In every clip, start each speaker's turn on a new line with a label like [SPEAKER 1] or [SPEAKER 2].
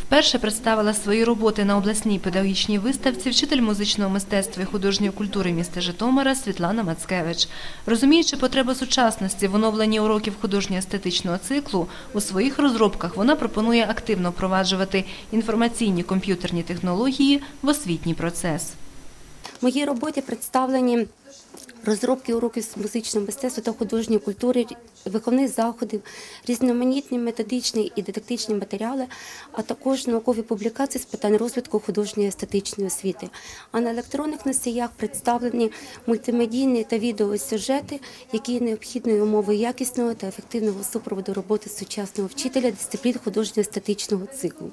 [SPEAKER 1] Вперше представила свої роботи на обласній педагогічній виставці вчитель музичного мистецтва і художньої культури міста Житомира Світлана Мацкевич. Розуміючи потребу сучасності в оновленні уроків художньо-естетичного циклу, у своїх розробках вона пропонує активно впроваджувати інформаційні комп'ютерні технології в освітній процес.
[SPEAKER 2] В моїй роботі представлені розробки уроків з музичного мистецтва та художньої культури, виховних заходів, різноманітні методичні і дидактичні матеріали, а також наукові публікації з питань розвитку художньої естетичної освіти. А на електронних носіях представлені мультимедійні та відеосюжети, які є необхідною умовою якісного та ефективного супроводу роботи сучасного вчителя дисциплін художньо-естетичного циклу.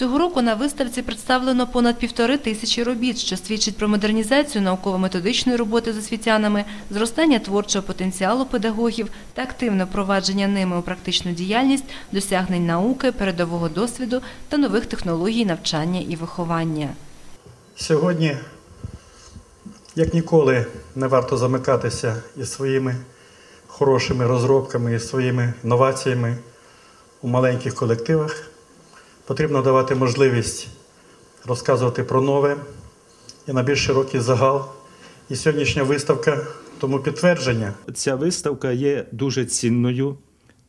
[SPEAKER 1] Цього року на виставці представлено понад півтори тисячі робіт, що свідчить про модернізацію науково-методичної роботи з освітянами, зростання творчого потенціалу педагогів та активне впровадження ними у практичну діяльність, досягнень науки, передового досвіду та нових технологій навчання і виховання.
[SPEAKER 3] Сьогодні, як ніколи, не варто замикатися із своїми хорошими розробками, із своїми новаціями у маленьких колективах. Потрібно давати можливість розказувати про нове і на більш широкий загал. І сьогоднішня виставка тому підтвердження.
[SPEAKER 4] Ця виставка є дуже цінною,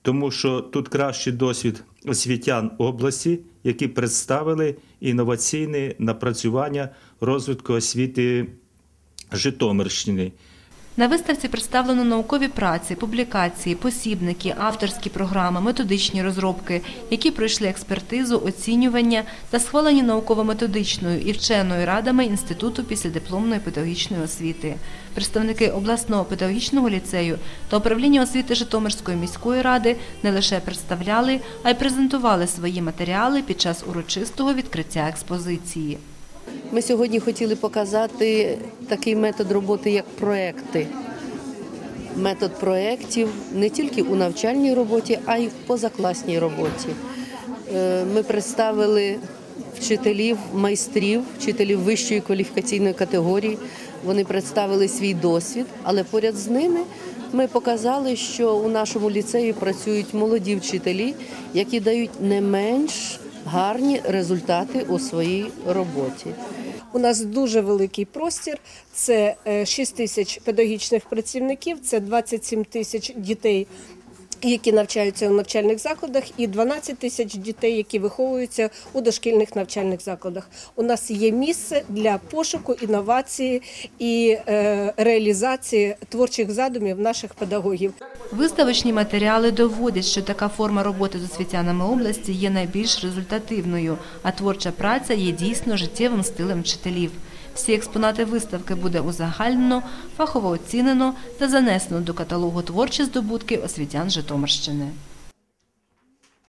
[SPEAKER 4] тому що тут кращий досвід освітян області, які представили інноваційне напрацювання розвитку освіти Житомирщини.
[SPEAKER 1] На виставці представлено наукові праці, публікації, посібники, авторські програми, методичні розробки, які пройшли експертизу, оцінювання та схвалені науково-методичною і вченою радами Інституту післядипломної педагогічної освіти. Представники обласного педагогічного ліцею та управління освіти Житомирської міської ради не лише представляли, а й презентували свої матеріали під час урочистого відкриття експозиції.
[SPEAKER 5] Ми сьогодні хотіли показати такий метод роботи, як проекти. Метод проєктів не тільки у навчальній роботі, а й в позакласній роботі. Е, Ми представили вчителів, майстрів, вчителів вищої кваліфікаційної категорії. Вони представили свій досвід, але поряд з ними ми показали, що у нашому ліцеї працюють молоді вчителі, які дають не менш гарні результати у своїй роботі.
[SPEAKER 6] У нас дуже великий простір. Це е, 6 тисяч педагогічних працівників, це 27 тисяч дітей. Які навчаються у навчальних закладах, і 12 тисяч дітей, які виховуються у дошкільних навчальних закладах. У нас є місце для пошуку, інновації і е, реалізації творчих задумів наших педагогів.
[SPEAKER 1] Виставочні матеріали доводять, що така форма роботи з освітянами області є найбільш результативною, а творча праця є дійсно життєвим стилем вчителів. Всі експонати виставки буде узагальнено, фахово оцінено та занесено до каталогу творчі здобутки освітян Житомирщини.